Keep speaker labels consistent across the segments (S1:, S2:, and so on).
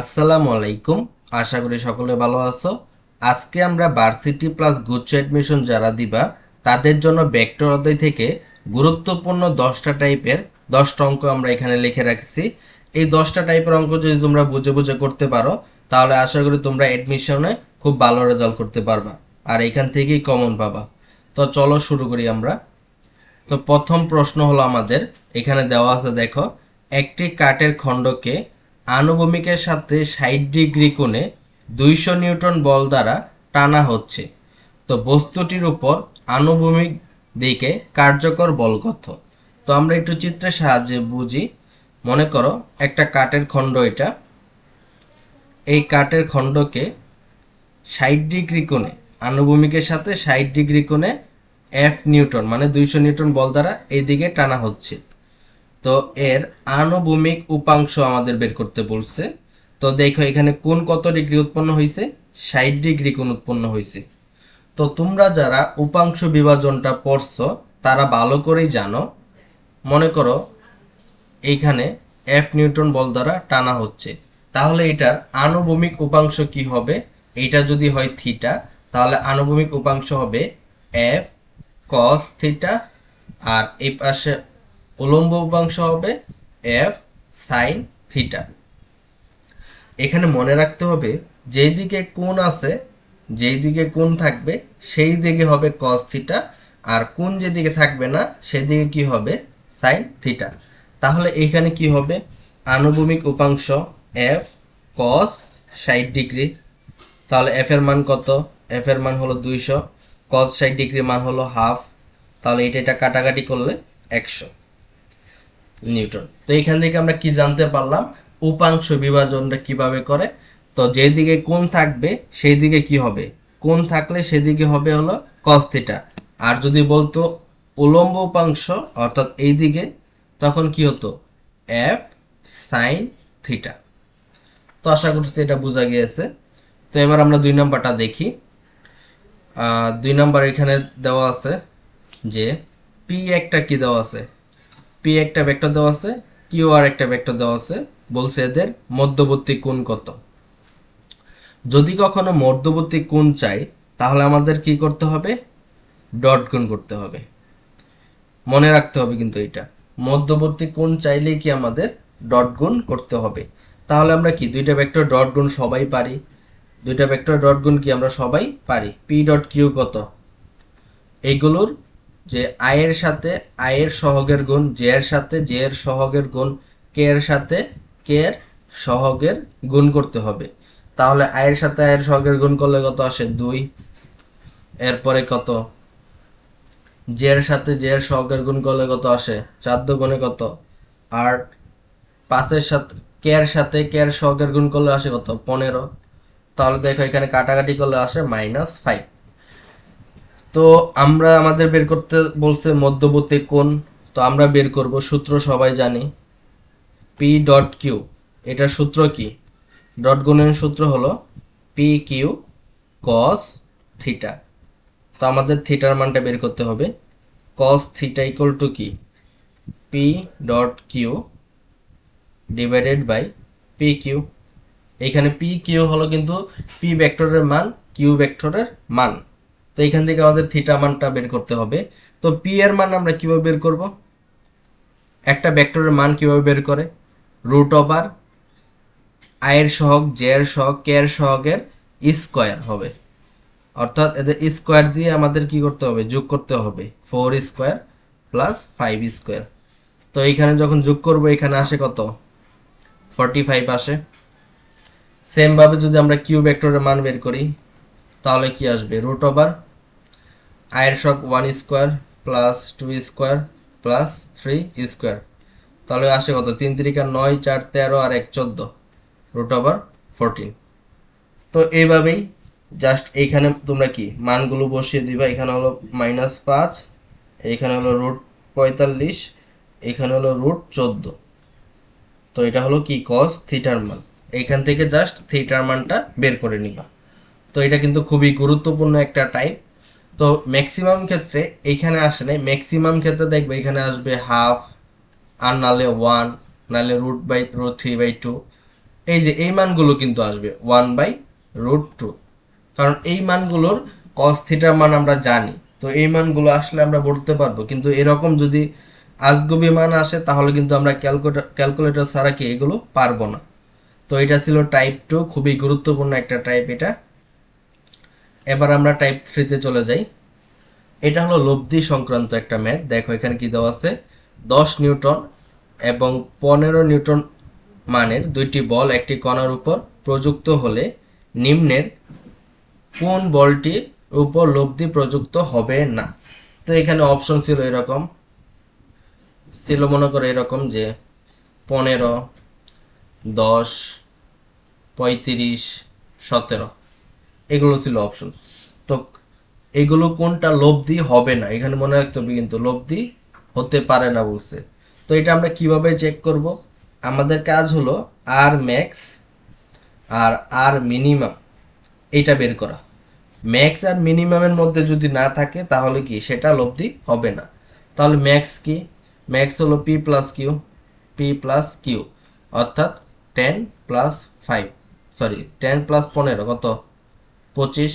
S1: আসসালামু আলাইকুম। আশা করি সকলে ভালো আছো। আজকে আমরা ভার্সিটি প্লাস গুচ্ছ অ্যাডমিশন যারা দিবা, তাদের জন্য ভেক্টর অধ্যায় থেকে গুরুত্বপূর্ণ দশটা টাইপের দশটা অঙ্ক আমরা এখানে লিখে রাখছি। এই দশটা টাইপের অঙ্ক যদি তোমরা বুঝে বুঝে করতে পারো, তাহলে আশা করি তোমরা অ্যাডমিশনে খুব ভালো রেজাল্ট করতে পারবা আর এখান থেকেই কমন পাবা। তো চলো শুরু করি আমরা। তো প্রথম প্রশ্ন হলো আমাদের, এখানে দেওয়া আছে দেখো, একটি কাঠের খণ্ডকে আনুভূমিকের সাথে ষাট ডিগ্রি কোণে দুইশো নিউটন বল দ্বারা টানা হচ্ছে। তো বস্তুটির উপর আনুভূমিক দিকে কার্যকর বল কত? তো আমরা একটু চিত্রের সাহায্যে বুঝি। মনে করো একটা কাঠের খণ্ড এটা। এই কাঠের খণ্ডকে ষাট ডিগ্রি কোণে, আনুভূমিকের সাথে ষাট ডিগ্রি কোণে এফ নিউটন মানে দুইশো নিউটন বল দ্বারা এইদিকে টানা হচ্ছে। তো এর আনুভূমিক উপাংশ আমাদের বের করতে বলছে। তো দেখো, এখানে কোন কত ডিগ্রি উৎপন্ন হয়েছে ষাট ডিগ্রি কোণ উৎপন্ন হয়েছে তো তোমরা যারা উপাংশ বিভাজনটা পড়ছো, তারা ভালো করেই জানো। মনে করো, এইখানে এফ নিউটন বল দ্বারা টানা হচ্ছে। তাহলে এটার আনুভূমিক উপাংশ কি হবে? এইটা যদি হয় থিটা, তাহলে আনুভূমিক উপাংশ হবে এফ কস থিটা আর এই পাশে উলম্ব উপাংশ হবে এফ সাইন থিটা এখানে মনে রাখতে হবে, যেই দিকে কোণ আছে, যেই দিকে কোণ থাকবে, সেই দিকে হবে কস থিটা আর কোণ যেদিকে থাকবে না, সেদিকে কি হবে সাইন থিটা তাহলে এখানে কি হবে? আনুভূমিক উপাংশ এফ কস ষাট ডিগ্রি। তাহলে এফ এর মান কত? এফ এর মান হলো দুইশো। কস ষাট ডিগ্রি মান হলো হাফ তাহলে এটা এটা কাটাকাটি করলে একশো। নিউটন তো এখান থেকে আমরা কি জানতে পারলাম? উপাংশ বিভাজনটা কীভাবে করে? তো যেদিকে কোণ থাকবে সেই দিকে কি হবে? কোণ থাকলে সেদিকে হবে হলো কস থিটা আর যদি বলতো উলম্ব উপাংশ, অর্থাৎ এই দিকে তখন কি হতো? এফ সাইন থিটা তো আশা করছি এটা বোঝা গিয়েছে। তো এবার আমরা দুই নাম্বারটা দেখি। দুই নাম্বার এখানে দেওয়া আছে যে পি একটা কি দেওয়া আছে? পি একটা ভেক্টর দেওয়া আছে কিউ আর একটা ভেক্টর দেওয়া আছে, বলছে এদের মধ্যবর্তী কোণ কত। যদি কখনো মধ্যবর্তী কোণ চাই, তাহলে আমাদের কি করতে হবে? ডট গুণ করতে হবে। মনে রাখতে হবে কিন্তু এটা। মধ্যবর্তী কোণ চাইলেই কি আমাদের ডট গুণ করতে হবে। তাহলে আমরা কি, দুইটা ভেক্টর ডট গুণ সবাই পারি? দুইটা ভেক্টর ডট গুণ কি আমরা সবাই পারি? পি ডট কিউ কত? এইগুলোর যে আয়ের সাথে, আয়ের সহগের গুণ জে এর সাথে জে এর সহগের গুণ, কে এর সাথে, কে এর সহগের গুণ করতে হবে। তাহলে আয়ের সাথে আয়ের সহগের গুণ করলে কত আসে? দুই। এরপরে কত? জে এর সাথে জে এর সহগের গুণ করলে কত আসে? চার গুণে কত? আট। পাঁচের সাথে, কে এর সাথে কে এর সহগের গুণ করলে আসে কত? পনেরো। তাহলে দেখো এখানে কাটাকাটি করলে আসে মাইনাস ফাইভ তো আমরা আমাদের বের করতে বলছে মধ্যবর্তী কোণ, তো আমরা বের করব সূত্র সবাই জানি পি ডট কিউ এটার সূত্র কি? ডট গুণের সূত্র হলো পি কিউ কস থিটা তো আমাদের থিটার মানটা বের করতে হবে। কস থিটা ইকুয়াল টু কি? P dot Q divided by P Q এখানে পি কিউ হলো কিন্তু পি ভেক্টরের মান কিউ ভেক্টরের মান। তো এখান থেকে আমাদের থিটা মানটা বের করতে হবে। তো পি এর মান আমরা কীভাবে বের করব? একটা ভেক্টরের মান কীভাবে বের করে? রুট ওভার আয়ের সহগ জে এর সহগ কে এর স্কোয়ার হবে। অর্থাৎ এদের স্কোয়ার দিয়ে আমাদের কি করতে হবে? যোগ করতে হবে। Four square plus five square তো এইখানে যখন যোগ করব, এখানে আসে কত? ফর্টি ফাইভ আসে। সেম ভাবে যদি আমরা কিউ ভেক্টরের মান বের করি, তাহলে কি আসবে? রুট ওভার আয়ের শক one square plus two square plus three square তাহলে আসে কত? তিন তিরিকা নয়, চার, তেরো আর এক, চোদ্দ। রুট ওভার ফোরটিন তো এইভাবেই জাস্ট এইখানে তোমরা কি? মানগুলো বসিয়ে দিবা। এখানে হলো মাইনাস পাঁচ এখানে হলো রুট পঁয়তাল্লিশ এখানে হলো রুট চোদ্দ। তো এটা হলো কি? কস থিটার মান। এইখান থেকে জাস্ট থিটার মানটা বের করে নিবা। তো এটা কিন্তু খুবই গুরুত্বপূর্ণ একটা টাইপ তো ম্যাক্সিমাম ক্ষেত্রে এইখানে আসে নাই। ম্যাক্সিমাম ক্ষেত্রে দেখবে এখানে আসবে হাফ আর নালে ওয়ান নালে root by root three by two এই যে এই মানগুলো কিন্তু আসবে ওয়ান বাই রুট টু কারণ এই মানগুলোর কস থিটার মান আমরা জানি। তো এই মানগুলো আসলে আমরা বলতে পারব। কিন্তু এরকম যদি আজগুবি মান আসে, তাহলে কিন্তু আমরা ক্যালকুলেটর ক্যালকুলেটর ছাড়া কি এগুলো পারব না। তো এটা ছিল টাইপ টু খুবই গুরুত্বপূর্ণ একটা টাইপ এটা। এবার আমরা টাইপ থ্রিতে চলে যাই। এটা হলো লব্ধি সংক্রান্ত একটা ম্যাথ দেখো, এখানে কি দেওয়া আছে? দশ নিউটন এবং পনেরো নিউটন মানের দুইটি বল একটি কণার উপর প্রযুক্ত হলে নিম্নের কোন বলটির উপর লব্ধি প্রযুক্ত হবে না। তো এখানে অপশন ছিল এরকম। ছিল মনে করো এরকম যে পনেরো, দশ, পঁয়ত্রিশ, সতেরো। এগুলো ছিল অপশন তো এগুলো কোনটা লব্ধি হবে না? এখানে মনে রাখতে হবে কিন্তু লব্ধি হতে পারে না বলছে। তো এটা আমরা কীভাবে চেক করব? আমাদের কাজ হলো আর ম্যাক্স আর আর মিনিমাম এটা বের করা। ম্যাক্স আর মিনিমামের মধ্যে যদি না থাকে তাহলে কি? সেটা লব্ধি হবে না। তাহলে ম্যাক্স কি? ম্যাক্স হলো P plus Q P plus Q অর্থাৎ ten plus five sorry ten plus পনেরো, কত? পঁচিশ।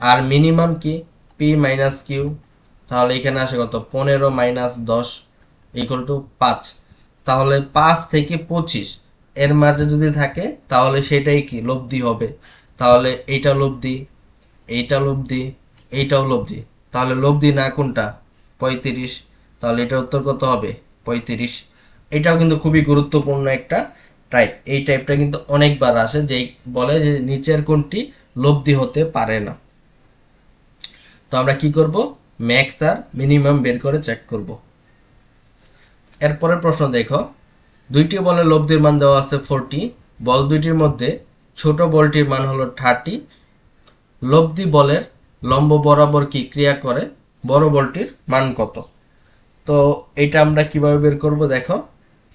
S1: আর মিনিমাম কি? পি মাইনাস কিউ তাহলে এখানে আসে কত? পনেরো মাইনাস দশ ইকুয়াল টু পাঁচ। তাহলে পাঁচ থেকে পঁচিশ। এর মাঝে যদি থাকে, তাহলে সেটাই কি? লব্ধি হবে। তাহলে এইটা লব্ধি এইটা লব্ধি, এইটাও লব্ধি। তাহলে লব্ধি না কোনটা? পঁয়ত্রিশ। তাহলে এটা উত্তর কত হবে? পঁয়ত্রিশ। এটাও কিন্তু খুবই গুরুত্বপূর্ণ একটা টাইপ এই টাইপটা কিন্তু অনেকবার আসে, যেই বলে যে নিচের কোনটি লব্ধি হতে পারে না। তো আমরা কি করব? ম্যাক্স আর মিনিমাম বের করে চেক করব। এরপরের প্রশ্ন দেখো। দুইটি বলের লব্ধির মান দেওয়া আছে ফোরটি বল দুইটির মধ্যে ছোট বলটির মান হলো থার্টি লব্ধি বলের লম্ব বরাবর কি ক্রিয়া করে? বড় বলটির মান কত? তো এটা আমরা কীভাবে বের করব দেখো।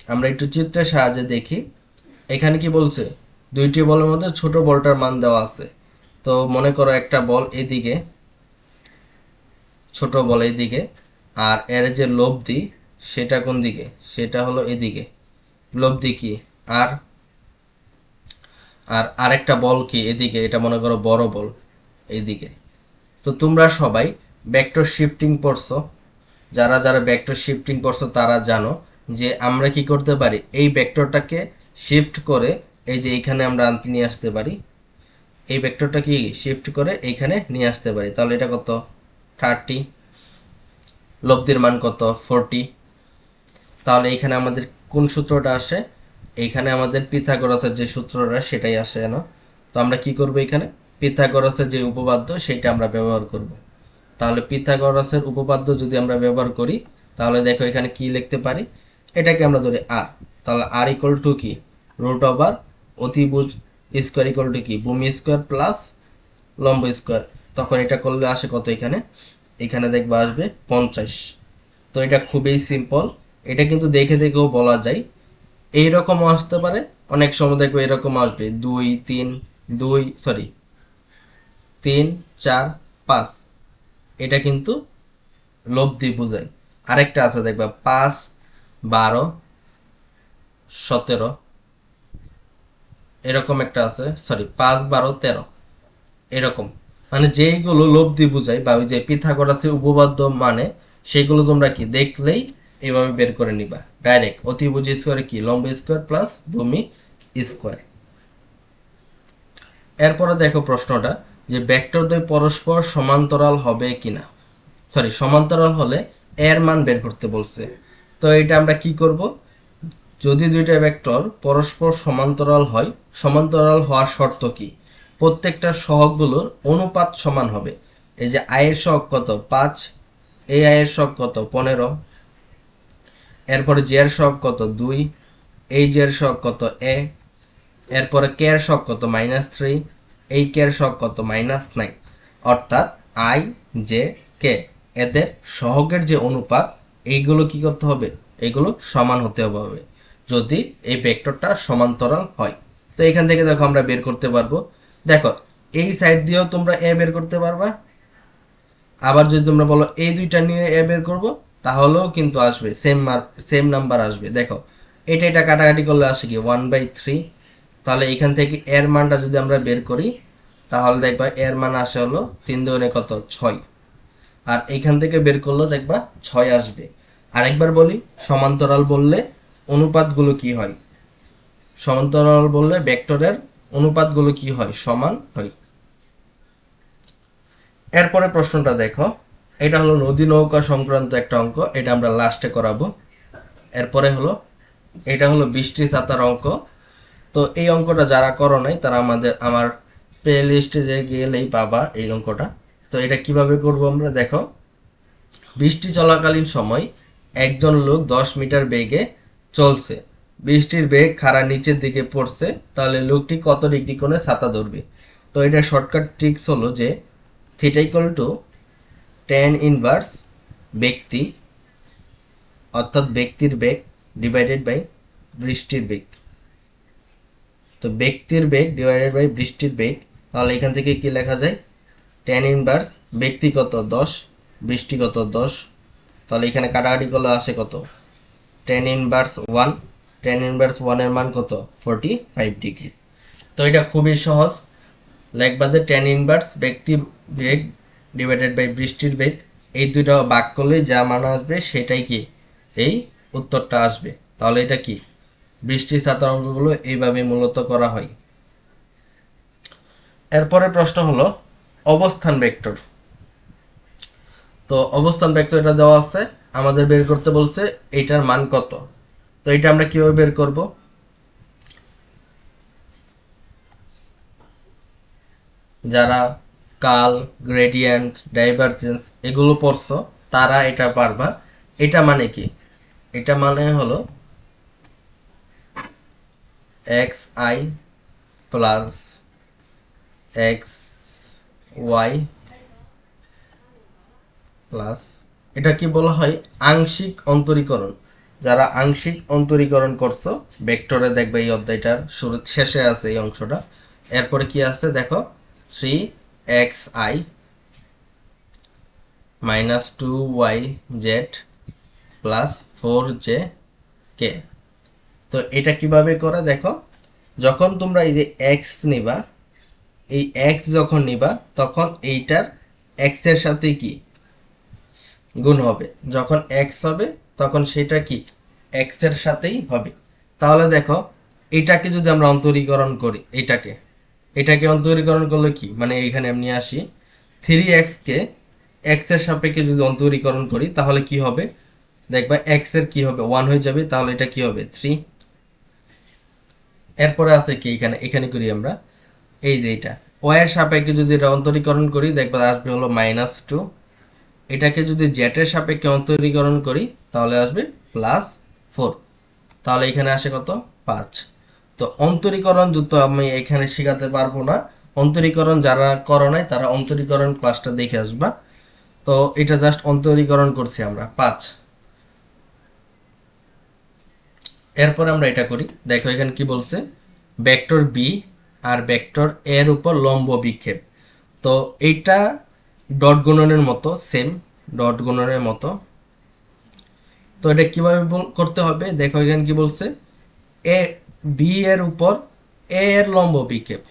S1: আমরা একটু চিত্রের সাহায্যে দেখি। এখানে কি বলছে? দুইটি বলের মধ্যে ছোট বলটার মান দেওয়া আছে। তো মনে করো একটা বল এদিকে, ছোট বল এদিকে, আর এর যে লব্ধি সেটা কোন দিকে? সেটা হলো এদিকে। লব্ধি কি? আর আর আরেকটা বল কি এদিকে? এটা মনে করো বড় বল এইদিকে তো তোমরা সবাই ভেক্টর শিফটিং পড়ছো। যারা যারা ভেক্টর শিফটিং পড়ছো তারা জানো যে আমরা কি করতে পারি? এই ভেক্টরটাকে শিফট করে এই যে এইখানে আমরা আনতে নিয়ে আসতে পারি। এই ভেক্টরটা কি শিফট করে এইখানে নিয়ে আসতে পারি? তাহলে এটা কত? থার্টি লব্ধির মান কত? ফোরটি তাহলে এইখানে আমাদের কোন সূত্রটা আসে? এইখানে আমাদের পিথাগোরাসের যে সূত্রটা, সেটাই আসে না তো আমরা কি করব এখানে? পিথাগোরাসের যে উপপাদ্য, সেটা আমরা ব্যবহার করব। তাহলে পিথাগোরাসের উপপাদ্য যদি আমরা ব্যবহার করি, তাহলে দেখো এখানে কি লিখতে পারি? এটাকে আমরা ধরি আর তাহলে আর ইকুয়াল টু কি? রুট ওভার অতিভুজ স্কোয়ার ইকুয়াল টু কি? ভূমি স্কোয়ার প্লাস লম্ব স্কোয়ার। তখন এটা করলে আসে কত এখানে? এখানে দেখবা আসবে পঞ্চাশ। তো এটা খুবই সিম্পল এটা কিন্তু দেখে দেখেও বলা যায়। এই রকমও আসতে পারে। অনেক সময় দেখবে এরকম আসবে। দুই, তিন, দুই সরি তিন, চার, পাঁচ। এটা কিন্তু লব্ধি বোঝায়। আরেকটা আছে দেখবা, পাঁচ, বারো, সতেরো এরকম একটা আছে সরি পাঁচ বারো তেরো। এরকম। মানে যেইগুলো লব্ধি বুঝায় বা ওই যে পিথাগোরাসের উপপাদ্য মানে সেগুলো তোমরা কি দেখলেই এইভাবে বের করে নিবা। ডাইরেক্ট অতিভুজ স্কোয়ারে কি? লম্ব স্কোয়ার প্লাস ভূমি স্কোয়ার এরপরে দেখো প্রশ্নটা, যে ভেক্টর দ্বয় পরস্পর সমান্তরাল হবে কিনা? সরি সমান্তরাল হলে এর মান বের করতে বলছে। তো এটা আমরা কি করব? যদি দুইটা ভেক্টর পরস্পর সমান্তরাল হয়, সমান্তরাল হওয়ার শর্ত কি? প্রত্যেকটা সহগগুলোর অনুপাত সমান হবে। এই যে আয়ের সহগ কত? পাঁচ। এই আয়ের সহগ কত? পনেরো। এরপরে জের সহগ কত? দুই। এই জের সহগ কত? এ এরপরে কের সহগ কত? মাইনাস থ্রি এই কের সহগ কত? মাইনাস নাইন অর্থাৎ আই জে কে এদের সহগের যে অনুপাত, এইগুলো কি করতে হবে? এগুলো সমান হতে হবে। যদি এই ভেক্টরটা সমান্তরাল হয়। তো এখান থেকে দেখো আমরা বের করতে পারব। দেখো, এই সাইড দিয়েও তোমরা এ বের করতে পারবা। আবার যদি তোমরা বলো এই দুইটা নিয়ে এ বের করব, তাহলেও কিন্তু আসবে সেম মার্ক সেম নাম্বার আসবে। দেখো, এটা এটা কাটাকাটি করলে আসে কি? ওয়ান বাই থ্রি তাহলে এখান থেকে এর মানটা যদি আমরা বের করি, তাহলে দেখবা এর মান আসে হলো তিন দুগুণে কত? ছয়। আর এখান থেকে বের করলেও দেখবা ছয় আসবে। আরেকবার বলি, সমান্তরাল বললে অনুপাতগুলো কি হয়? সমান্তরাল বললে ভেক্টরের অনুপাতগুলো কি হয়? সমান হয়। এরপরে প্রশ্নটা দেখো। এটা হলো নদী নৌকা সংক্রান্ত একটা অঙ্ক, এটা আমরা লাস্টে করাবো। এরপরে হলো, এটা হলো বৃষ্টি ছাতার অঙ্ক। তো এই অঙ্কটা যারা করো নাই, তারা আমাদের, আমার প্লে লিস্টে যে গেলেই পাবা এই অঙ্কটা। তো এটা কীভাবে করব আমরা? দেখো, বৃষ্টি চলাকালীন সময় একজন লোক দশ মিটার বেগে চলছে। বৃষ্টির বেগ খাড়া নিচের দিকে পড়ছে, তাহলে লোকটি কত ডিগ্রি কোণে ছাতা ধরবে? তো এটা শর্টকাট ট্রিক্স হলো যে theta equal to tan inverse ব্যক্তি, অর্থাৎ ব্যক্তির বেগ ডিভাইডেড বাই বৃষ্টির বেগ। তো ব্যক্তির বেগ ডিভাইডেড বাই বৃষ্টির বেগ, তাহলে এখান থেকে কি লেখা যায়? টেন ইনভার্স ব্যক্তিগত দশ বৃষ্টিগত দশ, তাহলে এখানে কাটাকাটি করলে আসে কত? Tan inverse one tan inverse ওয়ানের মান কত? ফোরটি ফাইভ ডিগ্রি তো এটা খুবই সহজ। লেখবা যে টেন ইনভার্স ব্যক্তি বেগ ডিভাইডেড বাই বৃষ্টির বেগ, এই দুইটা বাক করলে যা মান আসবে সেটাই কি? এই উত্তরটা আসবে। তাহলে এটা কি? বৃষ্টি ছাতার অঙ্কগুলো এইভাবে মূলত করা হয়। এরপরে প্রশ্ন হলো, অবস্থান ভেক্টর তো অবস্থান ভেক্টর এটা দেওয়া আছে। আমাদের বের করতে বলছে, এইটার মান কত? তো এটা আমরা কীভাবে বের করব? যারা কাল, গ্রেডিয়েন্ট, ডাইভারজেন্স এগুলো পড়ছো, তারা এটা পারবা। এটা মানে কি? এটা মানে হলো x i plus x y plus এটা কি বলা হয়? আংশিক অন্তরীকরণ। যারা আংশিক অন্তরীকরণ করছ, ভেক্টরে দেখবে এই অধ্যায়টার শুরু, শেষে আছে এই অংশটা। এরপরে কি আছে? দেখো three x i minus two y z plus four j k তো এটা কীভাবে করে? দেখো, যখন তোমরা এই যে এক্স নিবা, এই এক্স যখন নিবা, তখন এইটার এক্সের সাথে কি? গুণ হবে। যখন এক্স হবে, তখন সেটা কি? এক্সের সাথেই হবে। তাহলে দেখো, এটাকে যদি আমরা অন্তরীকরণ করি, এটাকে এটাকে অন্তরীকরণ করলে কি? মানে এইখানে আমি আসি থ্রি এক্সকে এক্সের সাপেক্ষে যদি অন্তরীকরণ করি, তাহলে কি হবে? দেখবা এক্সের কি হবে? ওয়ান হয়ে যাবে, তাহলে এটা কি হবে? থ্রি এরপরে আছে কি এখানে? এখানে করি আমরা, এই যে এটা। ওয়াই এর সাপেক্ষে যদি এটা অন্তরীকরণ করি, দেখবা আসবে হলো মাইনাস টু এটাকে যদি জেটের সাপেক্ষে অন্তরীকরণ করি, তাহলে আসবে প্লাস ফোর তাহলে এখানে আসে কত? পাঁচ। তো অন্তরীকরণ যুক্ত আমি এখানে শেখাতে পারব না। অন্তরীকরণ যারা করো নাই, তারা অন্তরীকরণ ক্লাসটা দেখে আসবা। তো এটা জাস্ট অন্তরীকরণ করছি আমরা, পাঁচ। এরপর আমরা এটা করি। দেখো এখানে কি বলছে? ভেক্টর বি আর ভেক্টর এর উপর লম্ব বিক্ষেপ। তো এইটা ডট গুণনের মতো সেম ডট গুণনের মতো। তো এটা কীভাবে করতে হবে? দেখো এখানে কি বলছে? এ বি এর উপর এ এর লম্ব বিক্ষেপ।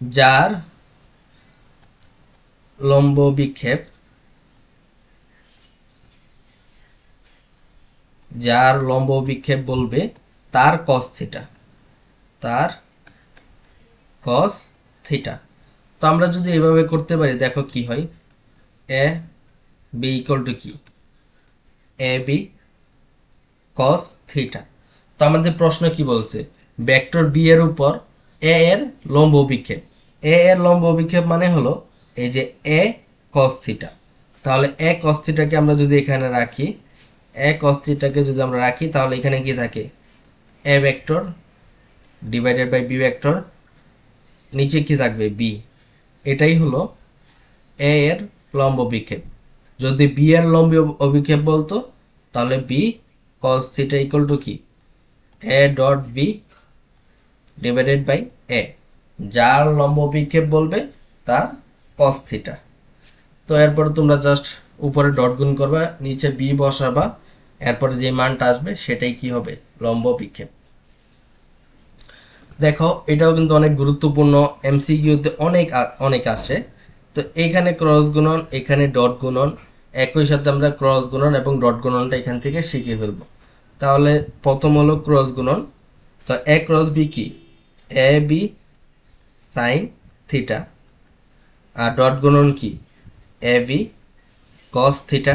S1: যার লম্ব বিক্ষেপ, যার লম্ব বিক্ষেপ বলবে তার কস থিটা তার কস থিটা তো আমরা যদি এভাবে করতে পারি, দেখো কি হয়? এ বি ইকুয়াল টু কি? এ বি কস থিটা তো আমাদের প্রশ্ন কি বলছে? ভেক্টর বি এর উপর এ এর লম্ব বিক্ষেপ এ এর লম্ব বিক্ষেপ মানে হলো এই যে এ কস থিটা তাহলে এ কস থিটাকে আমরা যদি এখানে রাখি এ কস থিটাকে যদি আমরা রাখি, তাহলে এখানে কি থাকে? A vector divided by b vector নিচে কি থাকবে? বি এটাই হলো এ এর লম্ব বিক্ষেপ। যদি বি এর লম্ব অভিক্ষেপ বলতো, তাহলে b cos theta equal to কি? A dot b divided by a যার লম্ব বিক্ষেপ বলবে, তার কস থিটা তো এরপরে তোমরা জাস্ট উপরে ডট গুণ করবা, নিচে বি বসাবা, এরপরে যে মানটা আসবে, সেটাই কি হবে? লম্ব বিক্ষেপ দেখো, এটাও কিন্তু অনেক গুরুত্বপূর্ণ এমসিকিউতে অনেক অনেক আসে। তো এখানে ক্রস গুণন, এখানে ডট গুণন, একই সাথে আমরা ক্রস গুণন এবং ডট গুণনটা এখান থেকে শিখে ফেলব। তাহলে প্রথম হলো ক্রস গুণন। তো এ ক্রস বি কি? এ বি সাইন থিটা আর ডট গুণন কি? এ বি কস থিটা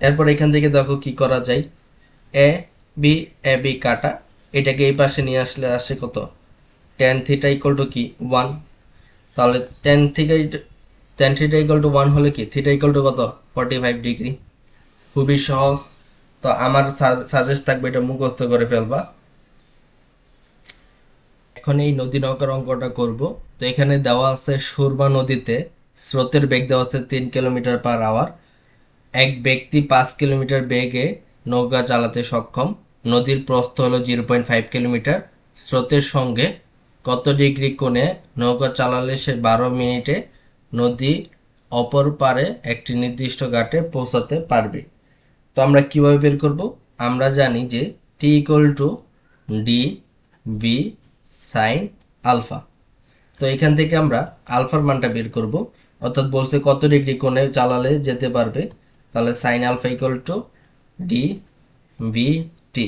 S1: এরপর এখান থেকে দেখো কি করা যায়? এ বি এ বি কাটা। এটাকে এই পাশে নিয়ে আসলে আসে কত? টেন থিটা ইকুয়াল টু কি? ওয়ান তাহলে tan theta tan theta equal to one হলে কি? থিটা ইকুয়াল টু কত? ফর্টি ফাইভ ডিগ্রি খুবই সহজ। তো আমার সাজেস্ট থাকবে এটা মুখস্থ করে ফেলবা। এখন এই নদী নৌকার অঙ্কটা করব। তো এখানে দেওয়া আছে সুরমা নদীতে, স্রোতের বেগ দেওয়া আছে তিন কিলোমিটার পার আওয়ার এক ব্যক্তি পাঁচ কিলোমিটার বেগে নৌকা চালাতে সক্ষম। নদীর প্রস্থ হলো জিরো পয়েন্ট ফাইভ কিলোমিটার। স্রোতের সঙ্গে কত ডিগ্রি কোণে নৌকা চালালে সে বারো মিনিটে নদী অপর পারে একটি নির্দিষ্ট ঘাটে পৌঁছাতে পারবে? তো আমরা কীভাবে বের করব? আমরা জানি যে t equal to d b sine alpha তো এখান থেকে আমরা আলফার মানটা বের করব। অর্থাৎ বলছে কত ডিগ্রি কোণে চালালে যেতে পারবে? তাহলে sine alpha equal to d b t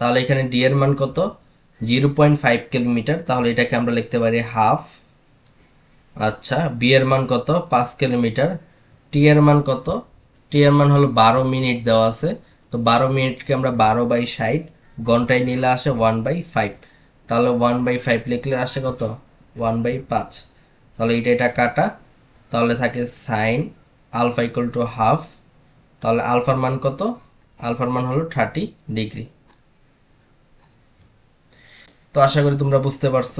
S1: তাহলে এখানে ডি এর মান কত? জিরো পয়েন্ট ফাইভ কিলোমিটার তাহলে এটাকে আমরা লিখতে পারি হাফ আচ্ছা বি এর মান কত? পাঁচ কিলোমিটার টি এর মান কত? টি এর মান হলো বারো মিনিট দেওয়া আছে। তো বারো মিনিটকে আমরা বারো বাই ষাট, ঘন্টায় নিলে আসে ওয়ান বাই ফাইভ তাহলে ওয়ান বাই ফাইভ লিখলে আসে কত? ওয়ান বাই পাঁচ। তাহলে এটা এটা কাটা। তাহলে থাকে sine alpha equal to half তাহলে আলফার মান কত? আলফার মান হলো থার্টি ডিগ্রি। তো আশা করি তোমরা বুঝতে পারছ।